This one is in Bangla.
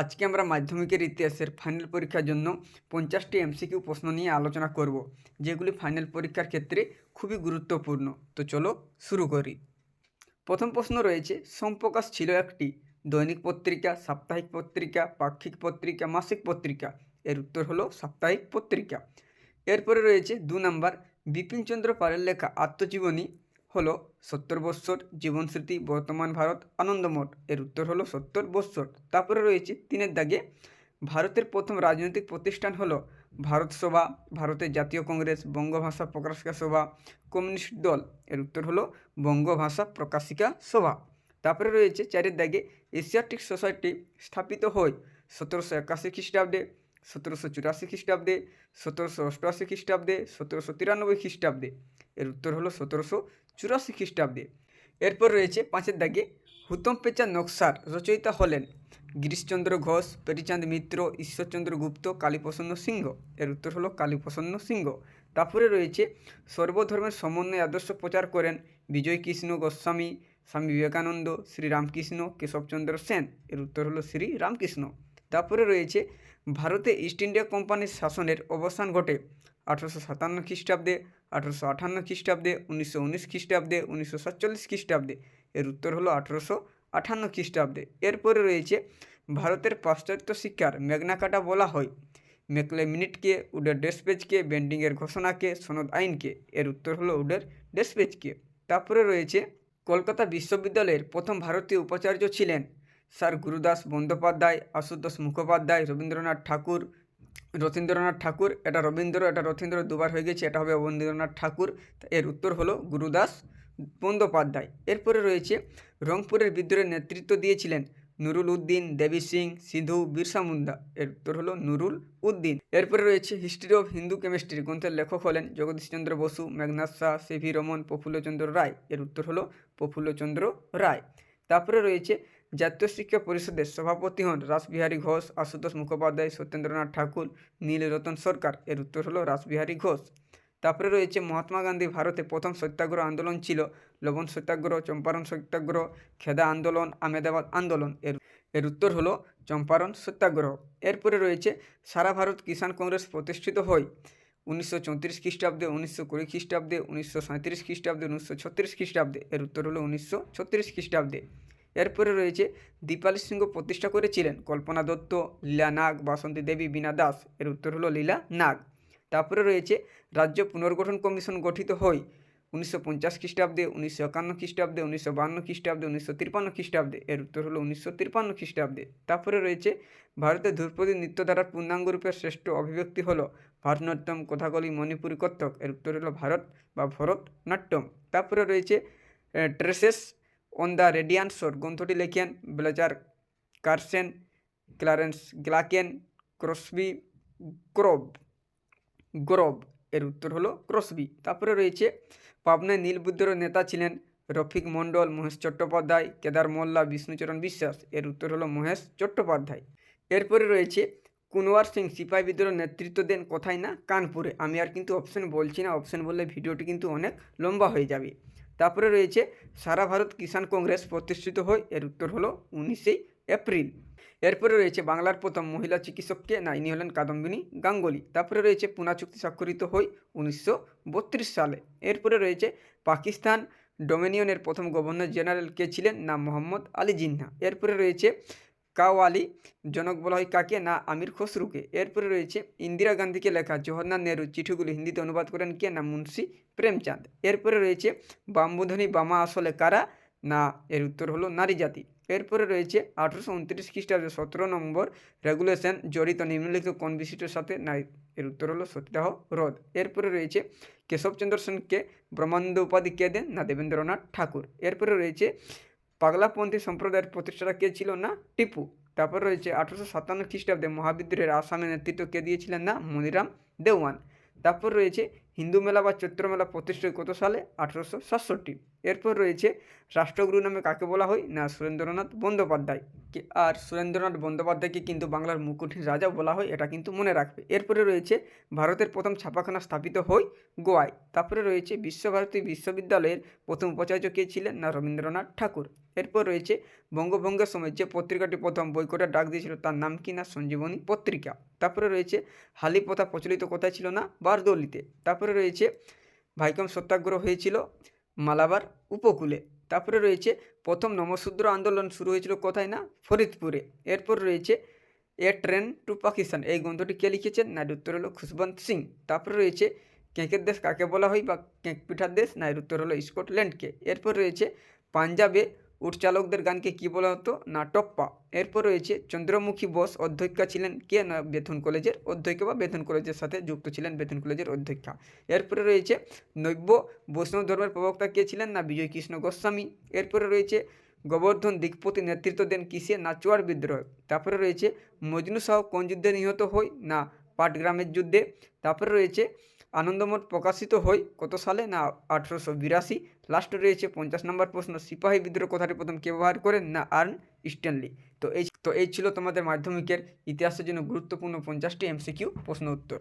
আজকে আমরা মাধ্যমিকের ইতিহাসের ফাইনাল পরীক্ষার জন্য পঞ্চাশটি এমসিকিউ প্রশ্ন নিয়ে আলোচনা করব, যেগুলি ফাইনাল পরীক্ষার ক্ষেত্রে খুবই গুরুত্বপূর্ণ। তো চলো শুরু করি। প্রথম প্রশ্ন রয়েছে, সোমপ্রকাশ ছিল একটি দৈনিক পত্রিকা, সাপ্তাহিক পত্রিকা, পাক্ষিক পত্রিকা, মাসিক পত্রিকা? এর উত্তর হলো সাপ্তাহিক পত্রিকা। এরপরে রয়েছে দু নম্বর বিপিনচন্দ্র পালের লেখা আত্মজীবনী হলো সত্তর বৎসর জীবনস্মৃতি, বর্তমান ভারত, আনন্দমঠ। এর উত্তর হলো সত্তর বৎসর। তারপরে রয়েছে তিনের দাগে। ভারতের প্রথম রাজনৈতিক প্রতিষ্ঠান হলো ভারত সভা, ভারতের জাতীয় কংগ্রেস, বঙ্গভাষা প্রকাশিকা সভা, কমিউনিস্ট দল। এর উত্তর হলো বঙ্গভাষা প্রকাশিকা সভা। তারপরে রয়েছে চারের দাগে এশিয়াটিক সোসাইটি স্থাপিত হয় সতেরোশো একাশি খ্রিস্টাব্দে। সতেরোশো চুরাশি খ্রিস্টাব্দে, সতেরোশো অষ্টআশি খ্রিস্টাব্দে, সতেরোশো তিরানব্বই খ্রিস্টাব্দে। এর উত্তর হলো সতেরোশো চুরাশি খ্রিস্টাব্দে। এরপর রয়েছে পাঁচের দাগে, হুতম পেঁচা নকশার রচয়িতা হলেন গিরিশচন্দ্র ঘোষ পেরিচাঁদ মিত্র, ঈশ্বরচন্দ্র গুপ্ত, কালীপ্রসন্ন সিংহ। এর উত্তর হলো কালীপ্রসন্ন সিংহ। তারপরে রয়েছে, সর্বধর্মের সমন্বয় আদর্শ প্রচার করেন বিজয় কৃষ্ণ গোস্বামী, স্বামী বিবেকানন্দ, শ্রীরামকৃষ্ণ, কেশবচন্দ্র সেন। এর উত্তর হলো শ্রী রামকৃষ্ণ তারপরে রয়েছে ভারতে ইস্ট ইন্ডিয়া কোম্পানির শাসনের অবসান ঘটে আঠারোশো সাতান্ন খ্রিস্টাব্দে, আঠারোশো আটান্ন খ্রিস্টাব্দে, উনিশশো উনিশ খ্রিস্টাব্দে, উনিশশো সাতচল্লিশ খ্রিস্টাব্দে। এর উত্তর হলো আঠারোশো আটান্ন খ্রিস্টাব্দে। এরপরে রয়েছে ভারতের পাশ্চাত্য শিক্ষার মেঘনাকাটা বলা হয়। মেকলে মিনিটকে উডের ডেসপেজকে বেন্ডিংয়ের ঘোষণাকে, সনদ আইনকে, এর উত্তর হলো উডের ডেসপেজকে তারপরে রয়েছে কলকাতা বিশ্ববিদ্যালয়ের প্রথম ভারতীয় উপাচার্য ছিলেন স্যার গুরুদাস বন্দ্যোপাধ্যায়, আশুতোষ মুখোপাধ্যায়, রবীন্দ্রনাথ ঠাকুর, রথীন্দ্রনাথ ঠাকুর, এটা রবীন্দ্র, এটা রথীন্দ্র, দুবার হয়ে গেছে, এটা হবে রবীন্দ্রনাথ ঠাকুর। এর উত্তর হলো গুরুদাস বন্দ্যোপাধ্যায়। এরপরে রয়েছে রংপুরের বিদ্রোহের নেতৃত্ব দিয়েছিলেন নুরুল উদ্দিন, দেবী সিং সিধু বিরসা মুন্ডা। এর উত্তর হলো নুরুল উদ্দিন। এরপরে রয়েছে হিস্ট্রি অফ হিন্দু কেমিস্ট্রি গ্রন্থের লেখক হলেন জগদীশচন্দ্র বসু, মেঘনাথ শাহ সিভি রমন, প্রফুল্লচন্দ্র রায়। এর উত্তর হলো প্রফুল্লচন্দ্র রায়। তারপরে রয়েছে জাতীয় শিক্ষা পরিষদের সভাপতি হন রাসবিহারী ঘোষ, আশুতোষ মুখোপাধ্যায়, সত্যেন্দ্রনাথ ঠাকুর, নীলরতন সরকার। এর উত্তর হলো রাসবিহারী ঘোষ। তারপরে রয়েছে মহাত্মা গান্ধী ভারতে প্রথম সত্যাগ্রহ আন্দোলন ছিল। লবণ সত্যাগ্রহ, চম্পারণ সত্যাগ্রহ, খেদা আন্দোলন আমেদাবাদ আন্দোলন। এর এর উত্তর হলো চম্পারণ সত্যাগ্রহ। এরপরে রয়েছে সারা ভারত কিষাণ কংগ্রেস প্রতিষ্ঠিত হয় উনিশশো চৌত্রিশ খ্রিস্টাব্দে উনিশশো কুড়ি খ্রিস্টাব্দে, উনিশশো সাঁত্রিশ খ্রিস্টাব্দে, উনিশশো ছত্রিশ খ্রিস্টাব্দে। এর উত্তর হলো উনিশশো ছত্রিশ খ্রিস্টাব্দে। এরপরে রয়েছে দীপালি সিংহ প্রতিষ্ঠা করেছিলেন কল্পনা দত্ত, লীলা নাগ, বাসন্তী দেবী, বীণা দাস। এর উত্তর হলো লীলা নাগ। তারপরে রয়েছে রাজ্য পুনর্গঠন কমিশন গঠিত হয় উনিশশো পঞ্চাশ খ্রিস্টাব্দে, উনিশশো একান্ন খ্রিস্টাব্দে, উনিশশো বান্ন খ্রিস্টাব্দে, উনিশশো তিপ্পান্ন খ্রিস্টাব্দে। এর উত্তর হলো উনিশশো তিপ্পান্ন খ্রিস্টাব্দে। তারপরে রয়েছে ভারতের ধ্রুপদী নৃত্যধারার পূর্ণাঙ্গ রূপের শ্রেষ্ঠ অভিব্যক্তি হলো ভারতনাট্যম কথাকলি মণিপুরি কত্থক। এর উত্তর হলো ভারত বা ভরতনাট্যম। তারপরে রয়েছে traces on the radian shore গ্রন্থটি লেখেন ব্লেজার কার্সেন ক্লারেন্স গ্লাকেন ক্রসবি ক্রব গ্রব এর উত্তর হলো ক্রসবি তারপরে রয়েছে পাবনায় নীলবুদ্ধর নেতা ছিলেন রফিক মণ্ডল, মহেশ চট্টোপাধ্যায়, কেদার মোল্লা, বিষ্ণুচরণ বিশ্বাস এর উত্তর হলো মহেশ চট্টোপাধ্যায়। এরপরে রয়েছে কুনওয়ার সিং সিপাহী বিদ্রোহ নেতৃত্ব দেন কোথায় না, কানপুরে। আমি আর কিন্তু অপশন বলছি না অপশন বললে ভিডিওটি কিন্তু অনেক লম্বা হয়ে যাবে। তারপরে রয়েছে সারা ভারত কিষাণ কংগ্রেস প্রতিষ্ঠিত হয়, এর উত্তর হলো উনিশে এপ্রিল। এরপরে রয়েছে বাংলার প্রথম মহিলা চিকিৎসককে না ইনি হলেন কাদম্বিনী গাঙ্গুলি। তারপরে রয়েছে পুনা চুক্তি স্বাক্ষরিত হয় উনিশশো বত্রিশ সালে। এরপরে রয়েছে পাকিস্তান ডোমিনিয়নের প্রথম গভর্নর জেনারেল কে ছিলেন না মোহাম্মদ আলী জিন্না। এরপরে রয়েছে কাওয়ালি জনক বলা হয় কাকে, না আমির খসরুকে। এরপরে রয়েছে ইন্দিরা গান্ধীকে লেখা, জওহরলাল নেহরু চিঠিগুলি হিন্দিতে অনুবাদ করেন কে, না মুন্সি প্রেমচাঁদ। এরপরে রয়েছে বাম্বুধনী বামা আসলে কারা, না এর উত্তর হলো নারী জাতি। এরপরে রয়েছে আঠেরোশো উনত্রিশ খ্রিস্টাব্দে সতেরো নম্বর রেগুলেশন, জড়িত নিম্নলিখিত কোন বিষয়টির সাথে নারী এর উত্তর হলো সতীদাহ রোধ। এরপরে রয়েছে কেশবচন্দ্র সেনকে ব্রহ্মানন্দ উপাধি কে দেন, না দেবেন্দ্রনাথ ঠাকুর। এরপরে রয়েছে পাগলাপন্থী সম্প্রদায়ের প্রতিষ্ঠাতা কে ছিল না? টিপু। তারপর রয়েছে আঠারোশো সাতান্ন খ্রিস্টাব্দে মহাবিদ্রোহের আসামে নেতৃত্ব কে দিয়েছিলেন না? মনিরাম দেওয়ান। তারপর রয়েছে হিন্দু মেলা বা চৈত্র মেলা প্রতিষ্ঠিত কত সালে? আঠারোশো সাতষট্টি। এরপর রয়েছে রাষ্ট্রগুরু নামে কাকে বলা হয়? না, সুরেন্দ্রনাথ বন্দ্যোপাধ্যায়। আর সুরেন্দ্রনাথ বন্দ্যোপাধ্যায়কে কিন্তু বাংলার মুকুটের রাজা বলা হয়, এটা কিন্তু মনে রাখবে। এরপরে রয়েছে ভারতের প্রথম ছাপাখানা স্থাপিত হয় গোয়ায়। তারপরে রয়েছে বিশ্বভারতী বিশ্ববিদ্যালয়ের প্রথম উপাচার্য কে ছিলেন? না, রবীন্দ্রনাথ ঠাকুর। এরপর রয়েছে বঙ্গভঙ্গের সময় যে পত্রিকাটি প্রথম বইকটের ডাক দিয়েছিল, তার নাম কি না? সঞ্জীবনী পত্রিকা। তারপরে রয়েছে হালি প্রথা প্রচলিত কোথায় ছিল না? বারদৌলিতে। তারপরে রয়েছে ভাইকম সত্যাগ্রহ হয়েছিল মালাবার উপকূলে। তারপরে রয়েছে প্রথম নমশূদ্র আন্দোলন শুরু হয়েছিল কোথায় না? ফরিদপুরে। এরপর রয়েছে এ ট্রেন টু পাকিস্তান। এই গ্রন্থটি কে লিখেছেন? নাইর উত্তর হলো খুশবন্ত সিং। তারপরে রয়েছে কেঁকের দেশ কাকে বলা হয় বা কেঁক পিঠার দেশ? না এর উত্তর হলো স্কটল্যান্ডকে। এরপর রয়েছে পাঞ্জাবে উটচালকদের গানকে কী বলা হতো? না, টপ্পা। এরপর রয়েছে, চন্দ্রমুখী বোস অধ্যক্ষা ছিলেন কে? না, বেথুন কলেজের অধ্যক্ষ বা বেথুন কলেজের সাথে যুক্ত ছিলেন বেথুন কলেজের অধ্যক্ষা। এরপরে রয়েছে, নব্য বৈষ্ণব ধর্মের প্রবক্তা কে ছিলেন? না বিজয় কৃষ্ণ গোস্বামী। এরপরে রয়েছে, গোবর্ধন দিকপতি নেতৃত্ব দেন কিসে? না, চুয়ার বিদ্রোহ। তারপরে রয়েছে, মজনু শাহ কোন যুদ্ধে নিহত হয় না, পাটগ্রামের যুদ্ধে। তারপরে রয়েছে আনন্দমঠ প্রকাশিত হয় কত সালে? না, আঠেরোশো বিরাশি। লাস্টে রয়েছে পঞ্চাশ নম্বর প্রশ্ন, সিপাহী বিদ্রোহ কথাটি প্রথম কে ব্যবহার করেন? না, আর্ন স্ট্যানলি। তো এই তো এই ছিল তোমাদের মাধ্যমিকের ইতিহাসের জন্য গুরুত্বপূর্ণ পঞ্চাশটি এমসিকিউ প্রশ্ন উত্তর।